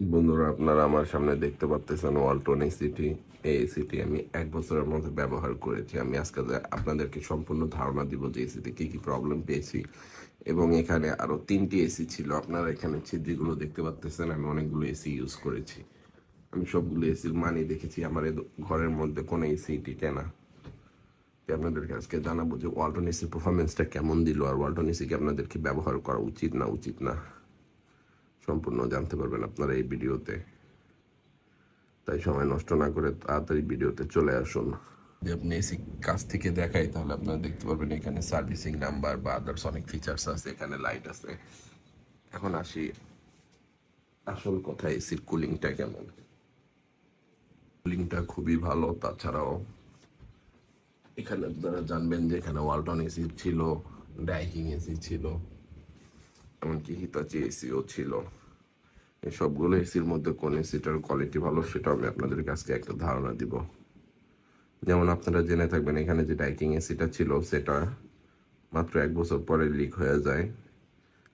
বন্ধুরা, আপনারা আমার সামনে দেখতে পাচ্ছেন ওয়ালটন এসিটি এই এসিটি আমি এক বছরের মধ্যে ব্যবহার করেছি। আমি আজকে আপনাদেরকে সম্পূর্ণ ধারণা দিব যে এসিতে কি কি প্রবলেম পেয়েছি। এবং এখানে আরও তিনটি এসি ছিল। আপনারা এখানে ছিদ্রিগুলো দেখতে পাচ্ছেন আমি অনেকগুলো এসি ইউজ করেছি। আমি সবগুলো এসির মানি দেখেছি। আমার ঘরের মধ্যে কোনো এসিটি কেনা তো আপনাদেরকে আজকে জানাব যে ওয়ালটন এসির পারফরমেন্সটা কেমন দিল? আর ওয়ালটন এসিকে আপনাদেরকে ব্যবহার করা উচিত না উচিত না? সম্পূর্ণ জানতে পারবেন আপনারা এই ভিডিওতে। তাই সময় নষ্ট না করে তাড়াতাড়ি ভিডিওতে চলে আসুন। যদি আপনি এসি কাছ থেকে দেখাই, তাহলে আপনারা দেখতে পারবেন এখানে সার্ভিসিং নাম্বার বা আদার্স অনেক ফিচার্স আছে, এখানে লাইট আছে। এখন আসি আসল কথা এসির কুলিংটা কেমন? কুলিংটা খুবই ভালো, তাছাড়াও এখানে আপনারা জানবেন যে এখানে ওয়ালটন এসি ছিল ডাইকিং এসি ছিল। এমনকি হিতাচি এসিও ছিল। এই সবগুলো এসির মধ্যে কোন এসিটার কোয়ালিটি ভালো সেটা আমি আপনাদের কাছে একটা ধারণা দিব। যেমন আপনারা জেনে থাকবেন, এখানে যে ডাইকিং এসিটা ছিল, সেটা মাত্র এক বছর পরে লিক হয়ে যায়।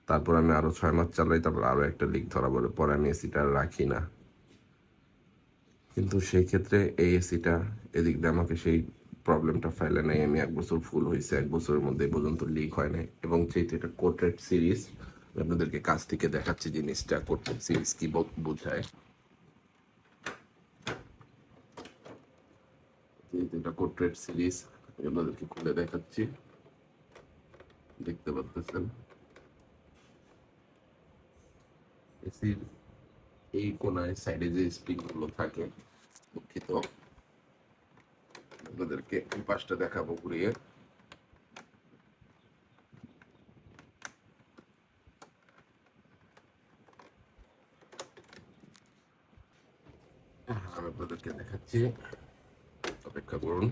তারপর আমি আরও ছয় মাস চালাই, তারপর আরও একটা লিক ধরা পড়ে, পরে আমি এসিটা রাখি না। কিন্তু সেই ক্ষেত্রে এই এসিটা এদিক দিয়ে আমাকে সেই প্রবলেমটা ফেলে নাই। আমি এক বছর ফুল হয়েছে এক বছরের মধ্যে পর্যন্ত লিক হয় নাই। এবং যেহেতু এটা কোটেড সিরিজ আপনাদেরকে কাছ থেকে দেখাচ্ছি জিনিসটা কোটেড সিরিজ কি বোঝায়? এটা সিরিজ আপনাদেরকে খুলে দেখাচ্ছি। দেখতে পাচ্ছেন? এসির এই কোনায় সাইডে যে স্প্রিংগুলো থাকে, দুঃখিত। আপনাদেরকে এই পাশটা দেখাবো ঘুরিয়ে। আমি আপনাদেরকে দেখাচ্ছি। অপেক্ষা করুন।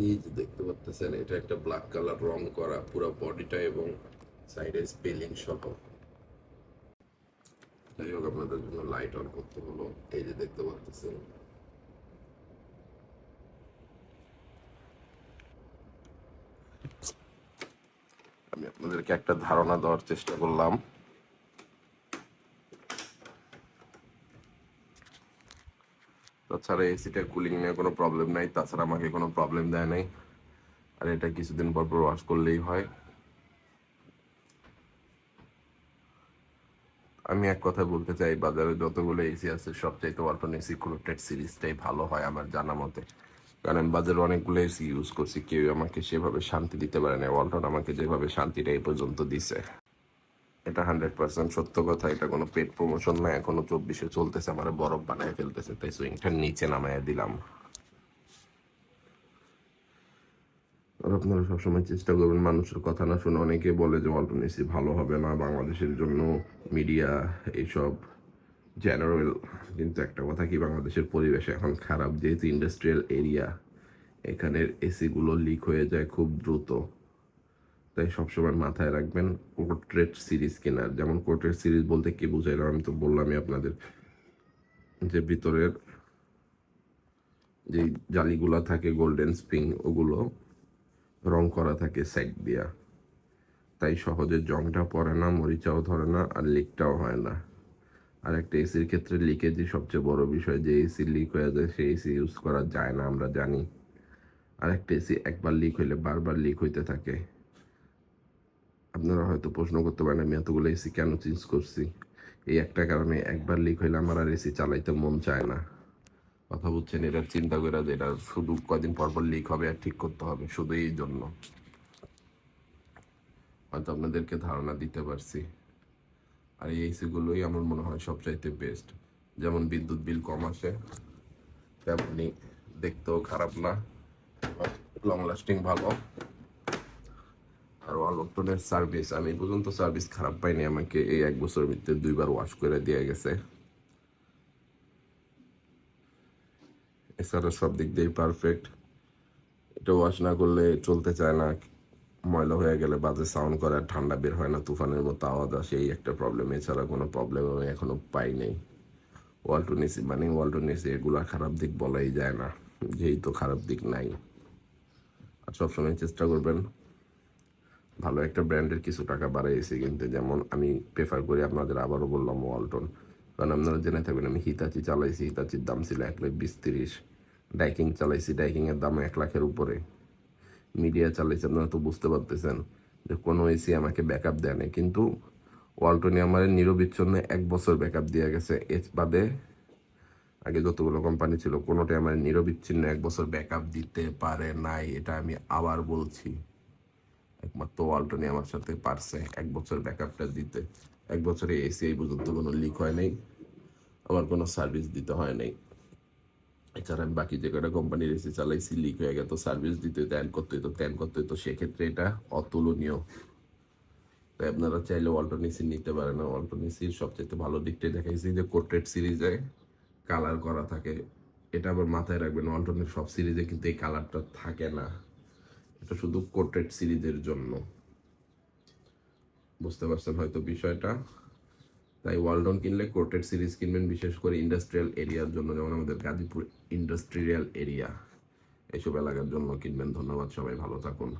এই যে দেখতে পাচ্ছেন, এটা একটা ব্ল্যাক কালার রং করা পুরো বডিটা এবং সাইডে স্পেলিং সহ। যাই হোক, আপনাদের জন্য লাইট অন করতে হলো। এই যে দেখতে পাচ্ছেন আমি আপনাদেরকে একটা ধারণা দেওয়ার চেষ্টা করলাম। তাছাড়া এসিটা কুলিং নিয়ে কোনো প্রবলেম নাই, তাছাড়া আমাকে কোনো প্রবলেম দেয় নাই। আর এটা কিছুদিন পর পর ওয়াশ করলেই হয়। আমি এক কথা বলতে চাই, বাজারে যতগুলো এসি আছে, সবচাইতে ওয়ালটন এসি ক্রোটেড সিরিজটাই ভালো হয় আমার জানা মতে। কারণ বাজারে অনেকগুলো এসি ইউজ করছি, কেউ আমাকে সেভাবে শান্তি দিতে পারে না ওয়ালটন আমাকে যেভাবে শান্তিটা এই পর্যন্ত দিছে। এটা হান্ড্রেড পার্সেন্ট সত্য কথা, এটা কোনো পেট প্রমোশন না এখনও চব্বিশে চলতেছে, আমার বরফ বানায় ফেলতেছে, তাই সুইংটার নিচে নামায় দিলাম। আর আপনারা সবসময় চেষ্টা করবেন মানুষের কথা না শুনে। অনেকে বলে যে এসি ভালো হবে না, বাংলাদেশের জন্য মিডিয়া এইসব জেনারেল কিন্তু একটা কথা কি, বাংলাদেশের পরিবেশ এখন খারাপ, যেহেতু ইন্ডাস্ট্রিয়াল এরিয়া এখানের এসিগুলো লিক হয়ে যায় খুব দ্রুত। তাই সবসময় মাথায় রাখবেন কোর্ট্রেট সিরিজ কেনার যেমন কোর্ট্রেট সিরিজ বলতে কি বুঝাইলাম আমি তো বললামই আপনাদের। যে ভিতরের যে জালিগুলো থাকে গোল্ডেন স্প্রিং ওগুলো রং করা থাকে সাইড দিয়া। তাই সহজে জংটা পড়ে না, মরিচাও ধরে না, আর লিকটাও হয় না। আর একটা এসির ক্ষেত্রে লিকেজই সবচেয়ে বড় বিষয় যে এসি লিক হয়ে যায়, সেই এসি ইউজ করা যায় না, আমরা জানি। আর একটা এসি একবার লিক হইলে বারবার লিক হইতে থাকে। আপনারা হয়তো প্রশ্ন করতে পারেন, আমি এতগুলো এসি কেন চেঞ্জ করছি? এই একটা কারণে একবার লিক হইলে আমার আর এসি চালাইতে মন চায় না। কথা বুঝছেন, এটার চিন্তা করে যে এটা শুধু কদিন পর পর লিক হবে আর ঠিক করতে হবে, শুধু এই জন্য। হয়তো আপনাদেরকে ধারণা দিতে পারছি। আর এই এসিগুলোই আমার মনে হয় সবচাইতে বেস্ট যেমন বিদ্যুৎ বিল কম আসে, তেমনি দেখতেও খারাপ না। লং লাস্টিং ভালো। আর ওয়ালটনের সার্ভিস আমি পর্যন্ত সার্ভিস খারাপ পাইনি। আমাকে এই এক বছরের ভিতরে দুইবার ওয়াশ করে দিয়ে গেছে। এছাড়া সব দিক দিয়েই পারফেক্ট এটা ওয়াশ না করলে চলতে চায় না। ময়লা হয়ে গেলে বাজে সাউন্ড করে ঠান্ডা বের হয় না, তুফানের মতো আওয়াজ আসে, এই একটা প্রবলেম এছাড়া কোনো প্রবলেম আমি এখনও পাই নাই। ওয়ালটন এসি মানে ওয়ালটন এসি এগুলা খারাপ দিক বলাই যায় না যেই তো খারাপ দিক নাই। আর সবসময় চেষ্টা করবেন, ভালো একটা ব্র্যান্ডের কিছু টাকা বাড়াইছি কিন্তু যেমন আমি প্রেফার করি আপনাদের আবারও বললাম ওয়ালটন কারণ আপনারা জেনে থাকবেন, আমি হিতাচি চালাইছি হিতাচির দাম ছিল এক লাখ বিশ তিরিশ ডাইকিং চালাইছি ডাইকিংয়ের দাম এক লাখের উপরে। মিডিয়া চালাইছে আপনারা তো বুঝতে পারতেছেন যে কোনো এসি আমাকে ব্যাকআপ দেয় না কিন্তু ওয়ালটনে আমার নিরবিচ্ছিন্ন এক বছর ব্যাকআপ দিয়ে গেছে। এর বাদে আগে যতগুলো কোম্পানি ছিল কোনোটাই আমার নিরবিচ্ছিন্ন এক বছর ব্যাকআপ দিতে পারে নাই, এটা আমি আবার বলছি। একমাত্র ওয়ালটনই আমার সাথে পারছে এক বছর ব্যাকআপটা দিতে। এক বছরে এসি এই পর্যন্ত কোনো লিক হয় নাই আমার কোনো সার্ভিস দিতে হয় নাই। এছাড়া আমি বাকি যে কটা কোম্পানির এসি চালাইছি লিক হয়ে গেত সার্ভিস দিতে ত্যান করতে হতো ত্যান করতে হতো সেক্ষেত্রে এটা অতুলনীয়। তাই আপনারা চাইলে এসি নিতে পারেন। ওয়ালটন এসির সবচেয়ে ভালো দিকটাই দেখাইছি যে কোর্টেড সিরিজে কালার করা থাকে। এটা আবার মাথায় রাখবেন ওয়ালটনের সব সিরিজে কিন্তু এই কালারটা থাকে না। এটা শুধু কোর্টেড সিরিজের জন্য। বুঝতে পারছেন হয়তো বিষয়টা? তাই ওয়ালডন কিনলে কোর্টেড সিরিজ কিনবেন, বিশেষ করে ইন্ডাস্ট্রিয়াল এরিয়ার জন্য, যেমন আমাদের গাজীপুর ইন্ডাস্ট্রিয়াল এরিয়া। এসব এলাকার জন্য কিনবেন। ধন্যবাদ সবাই, ভালো থাকুন।